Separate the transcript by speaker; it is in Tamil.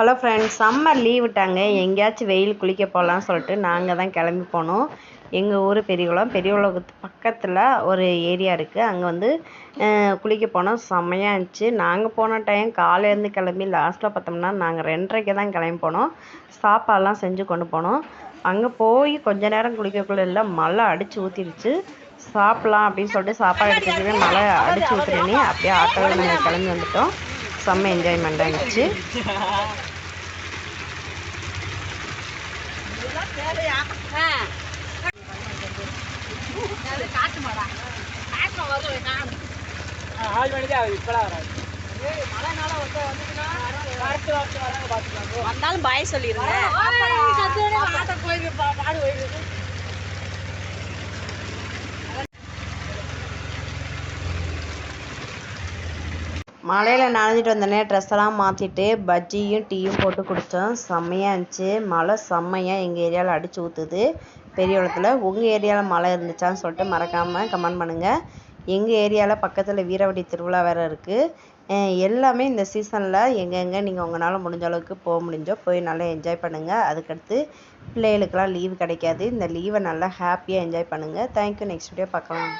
Speaker 1: ஹலோ ஃப்ரெண்ட்ஸ் சம்மர் லீவ் விட்டாங்க. எங்கேயாச்சும் வெயில் குளிக்க போகலான்னு சொல்லிட்டு நாங்கள் தான் கிளம்பி போனோம். எங்கள் ஊர் பெரியகுளம். பெரியகுளத்து பக்கத்தில் ஒரு ஏரியா இருக்குது அங்கே வந்து குளிக்க போனோம். செம்மையாக இருந்துச்சு. நாங்கள் போன டைம் காலையிலேருந்து கிளம்பி லாஸ்ட்டில் பார்த்தோம்னா நாங்கள் ரெண்டரைக்கு தான் கிளம்பி போனோம். சாப்பாடெலாம் செஞ்சு கொண்டு போனோம். அங்கே போய் கொஞ்ச நேரம் குளிக்கக்குள்ள இல்லை மழை அடித்து ஊற்றிடுச்சு சாப்பிட்லாம் அப்படின்னு சொல்லிட்டு சாப்பாடு எடுத்துக்கிட்டு மழை அடித்து ஊற்றுறேனே அப்படியே ஆட்டோவில் நாங்கள் கிளம்பி வந்துட்டோம். செம்ம என்ஜாய்மெண்ட்டாக இருந்துச்சு
Speaker 2: ஆள் மணிக்கு அது இப்பெல்லாம் வராது
Speaker 3: வந்தாலும் பாய் சொல்லிருந்தேன்
Speaker 1: மழையில் நனைஞ்சிட்டு வந்தோடனே ட்ரெஸ் எல்லாம் மாற்றிட்டு பஜ்ஜியும் டீயும் போட்டு குடித்தோம் செம்மையாக இருந்துச்சு. மழை செம்மையாக எங்கள் ஏரியாவில் அடித்து ஊற்றுது பெரியகுளத்தில் உங்கள் ஏரியாவில் மழை இருந்துச்சான்னு சொல்லிட்டு மறக்காமல் கமெண்ட் பண்ணுங்கள் எங்கள் ஏரியாவில் பக்கத்தில் வீரவடி திருவிழா வேறு இருக்குது எல்லாமே இந்த சீசனில் எங்கெங்கே நீங்கள் உங்களால் முடிஞ்ச அளவுக்கு போக முடிஞ்சோ போய் நல்லா என்ஜாய் பண்ணுங்கள் அதுக்கடுத்து பிள்ளைகளுக்கெல்லாம் லீவு கிடைக்காது. இந்த லீவை நல்லா ஹாப்பியாக என்ஜாய் பண்ணுங்கள் தேங்க்யூ நெக்ஸ்ட் வீடியோ பார்க்கலாம்.